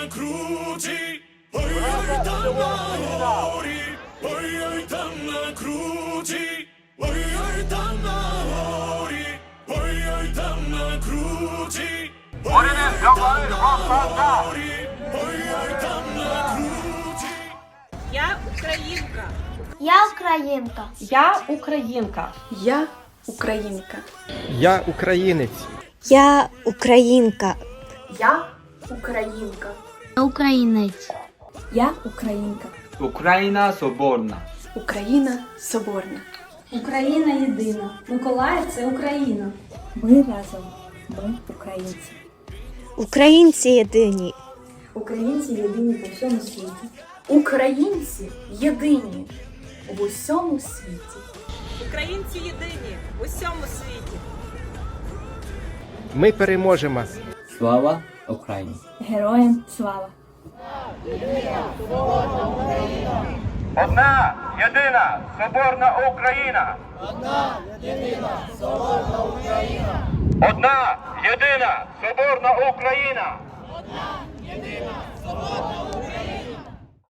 на круті, ой-ой там на горі, ой-ой там на круті, ой-ой там на горі, ой-ой там на круті, Orinin zamanı Rosman'da. ой-ой там на круті. Я українка. Я українка. Я українка. Я українка. Я українець. Я українка. Я українка. Українець. Я українка. Україна соборна. Україна соборна. Україна єдина. Миколаїв це Україна. Ми разом. Ми українці. Українці єдині. Українці єдині по всьому світі. Українці єдині в усьому світі. Українці єдині в усьому світі. Ми переможемо. Слава Україні! Героям слава! Одна єдина соборна Україна. Одна єдина соборна Україна. Одна єдина соборна Україна. Одна єдина соборна Україна.